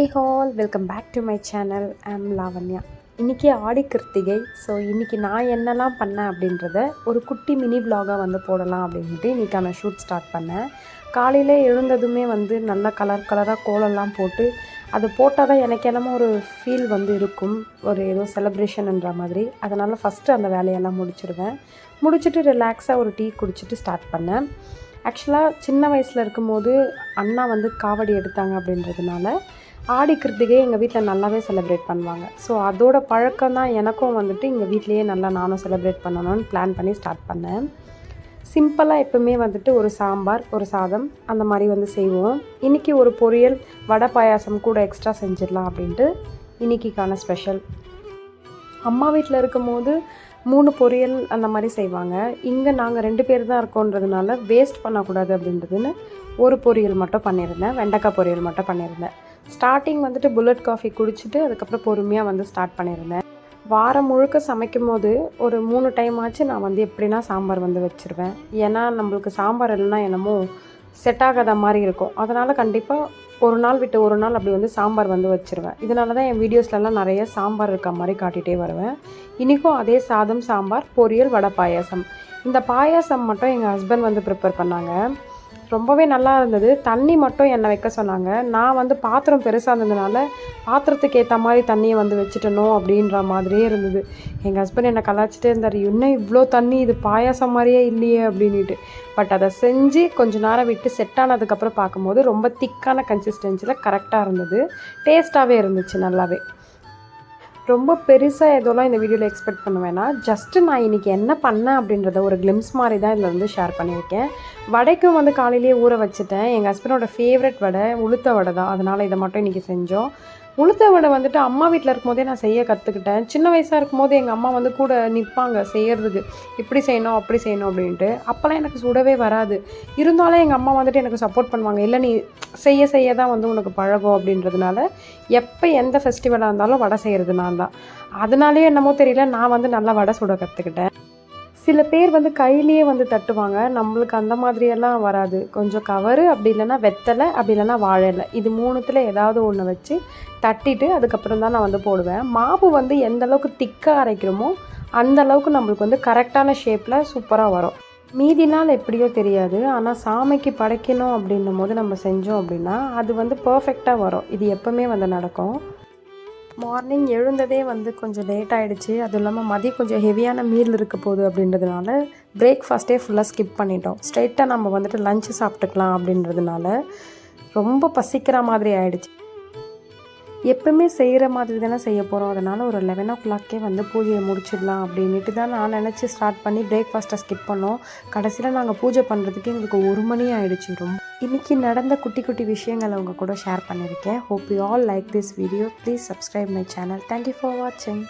Hi all welcome back to my channel I'm Lavanya இன்றைக்கி Aadi Krittika so இன்றைக்கி நான் என்னெல்லாம் பண்ணேன் அப்படின்றத ஒரு குட்டி மினி விலாகாக வந்து போடலாம் அப்படின்ட்டு இன்றைக்கான ஷூட் ஸ்டார்ட் பண்ணேன். காலையில் எழுந்ததுமே வந்து நல்லா கலர் கலராக கோலம்லாம் போட்டு அது போட்டால் தான் எனக்கு என்னமோ ஒரு ஃபீல் வந்து இருக்கும். ஒரு ஏதோ செலப்ரேஷன்ன்ற மாதிரி. அதனால் ஃபஸ்ட்டு அந்த வேலையெல்லாம் முடிச்சிடுவேன் முடிச்சுட்டு ரிலாக்ஸாக ஒரு டீ குடிச்சிட்டு ஸ்டார்ட் பண்ணேன். ஆக்சுவலாக சின்ன வயசில் இருக்கும்போது அண்ணா வந்து காவடி எடுத்தாங்க அப்படின்றதுனால ஆடி கிருத்திகை எங்கள் வீட்டில் நல்லாவே செலிப்ரேட் பண்ணுவாங்க. ஸோ அதோட பழக்கம் தான் எனக்கும் வந்துட்டு எங்கள் வீட்லேயே நல்லா நானும் செலிப்ரேட் பண்ணணும்னு பிளான் பண்ணி ஸ்டார்ட் பண்ணேன். சிம்பிளாக எப்பவுமே வந்துட்டு ஒரு சாம்பார் ஒரு சாதம் அந்த மாதிரி வந்து செய்வோம். இன்றைக்கி ஒரு பொரியல் வடை பாயாசம் கூட எக்ஸ்ட்ரா செஞ்சிடலாம் அப்படின்ட்டு இன்றைக்கிக்கான ஸ்பெஷல் அம்மா வீட்டில் இருக்கும்போது மூணு பொரியல் அந்த மாதிரி செய்வாங்க. இங்கே நாங்கள் ரெண்டு பேர் தான் இருக்கோன்றதுனால வேஸ்ட் பண்ணக்கூடாது அப்படின்றதுன்னு ஒரு பொரியல் மட்டும் பண்ணியிருந்தேன். வெண்டைக்காய் பொரியல் மட்டும் பண்ணியிருந்தேன். ஸ்டார்டிங் வந்துட்டு புல்லட் காஃபி குடிச்சிட்டு அதுக்கப்புறம் பொறுமையாக வந்து ஸ்டார்ட் பண்ணியிருந்தேன். வாரம் முழுக்க சமைக்கும் போது ஒரு மூணு டைம் ஆச்சு நான் வந்து எப்படின்னா சாம்பார் வந்து வச்சுருவேன். ஏன்னா நம்மளுக்கு சாம்பார் இல்லைன்னா என்னமோ செட் ஆகாத மாதிரி இருக்கும். அதனால் கண்டிப்பாக ஒரு நாள் விட்டு ஒரு நாள் அப்படி வந்து சாம்பார் வந்து வச்சுருவேன். இதனால தான் என் வீடியோஸ்லலாம் நிறைய சாம்பார் இருக்க மாதிரி காட்டிகிட்டே வருவேன். இன்றைக்கும் அதே சாதம் சாம்பார் பொரியல் வடை பாயாசம். இந்த பாயாசம் மட்டும் எங்கள் ஹஸ்பண்ட் வந்து ப்ரிப்பேர் பண்ணாங்க. ரொம்பவே நல்லா இருந்தது. தண்ணி மட்டும் என்னை வைக்க சொன்னாங்க. நான் வந்து பாத்திரம் பெருசாக இருந்ததுனால பாத்திரத்துக்கு ஏற்ற மாதிரி தண்ணியை வந்து வச்சுட்டணும் அப்படின்ற மாதிரியே இருந்தது. எங்கள் ஹஸ்பண்ட் என்னை கலாச்சிட்டே இருந்தார். இன்னும் இவ்வளோ தண்ணி? இது பாயாசம் மாதிரியே இல்லையே அப்படின்ட்டு பட் அதை செஞ்சு கொஞ்ச நேரம் விட்டு செட் ஆனதுக்கப்புறம் பார்க்கும்போது ரொம்ப திக்கான கன்சிஸ்டன்சியில் கரெக்டாக இருந்தது. டேஸ்ட்டாகவே இருந்துச்சு நல்லாவே. ரொம்ப பெருசாக எதோலாம் இந்த வீடியோவில் எக்ஸ்பெக்ட் பண்ணுவேன்னா ஜஸ்ட்டு நான் இன்றைக்கி என்ன பண்ணேன் அப்படின்றத ஒரு கிளிம்ஸ் மாதிரி தான் இதில் வந்து ஷேர் பண்ணியிருக்கேன். வடைக்கும் வந்து காலையிலேயே ஊற வச்சுட்டேன். எங்கள் ஹஸ்பண்டோட ஃபேவரட் வடை உளுத்த வடை தான். அதனால் இதை மட்டும் இன்றைக்கி செஞ்சோம். உளுத்த வடை வந்துட்டு அம்மா வீட்டில் இருக்கும்போதே நான் செய்ய கற்றுக்கிட்டேன் சின்ன வயசாக இருக்கும்போது எங்கள் அம்மா வந்து கூட நிற்பாங்க செய்கிறதுக்கு இப்படி செய்யணும் அப்படி செய்யணும் அப்படின்ட்டு. அப்போல்லாம் எனக்கு சுடவே வராது. இருந்தாலும் எங்கள் அம்மா வந்துட்டு எனக்கு சப்போர்ட் பண்ணுவாங்க. இல்லை நீ செய்ய செய்ய தான் வந்து உனக்கு பழகும் அப்படின்றதுனால எப்போ எந்த ஃபெஸ்டிவலாக இருந்தாலும் வடை செய்கிறது நான் தான். அதனாலேயே என்னமோ தெரியல நான் வந்து நல்லா வடை சுட கற்றுக்கிட்டேன் சில பேர் வந்து கையிலேயே வந்து தட்டுவாங்க. நம்மளுக்கு அந்த மாதிரியெல்லாம் வராது. கொஞ்சம் கவரு அப்படி இல்லைன்னா வெத்தலை அப்படி இல்லைன்னா வாழலை இது மூணுத்தில் ஏதாவது ஒன்று வச்சு தட்டிட்டு அதுக்கப்புறம் தான் நான் வந்து போடுவேன். மாவு வந்து எந்த அளவுக்கு திக்காக அரைக்கிறோமோ அந்த அளவுக்கு நம்மளுக்கு வந்து கரெக்டான ஷேப்பில் சூப்பராக வரும். மீதி நாள் எப்படியோ தெரியாது. ஆனால் சாமிக்கு படைக்கணும் அப்படின்னும் போது நம்ம செஞ்சோம் அப்படின்னா அது வந்து பர்ஃபெக்டாக வரும். இது எப்போவுமே வந்து நடக்கும். மார்னிங் எழுந்ததே வந்து கொஞ்சம் லேட் ஆகிடுச்சு அதுவும் இல்லாமல் மதியம் கொஞ்சம் ஹெவியான மீல் இருக்க போகுது அப்படின்றதுனால பிரேக்ஃபாஸ்ட்டே ஃபுல்லாக ஸ்கிப் பண்ணிட்டோம். ஸ்ட்ரைட்டாக நம்ம வந்துட்டு லஞ்சு சாப்பிட்டுக்கலாம் அப்படின்றதுனால ரொம்ப பசிக்கிற மாதிரி ஆயிடுச்சு. எப்பவுமே செய்கிற மாதிரி தானே செய்ய போகிறோம் அதனால் ஒரு லெவன் ஓ கிளாக்கே வந்து பூஜையை முடிச்சிடலாம் அப்படின்ட்டு தான் நான் நினச்சி ஸ்டார்ட் பண்ணி பிரேக்ஃபாஸ்ட்டை ஸ்கிப் பண்ணோம். கடைசியில் நாங்கள் பூஜை பண்ணுறதுக்கு எங்களுக்கு ஒரு மணி ஆகிடுச்சு ரொம்ப இன்றைக்கி நடந்த குட்டி குட்டி விஷயங்களை உங்கள் கூட ஷேர் பண்ணியிருக்கேன். Hope you all like this video please subscribe my channel thank you for வாட்சிங்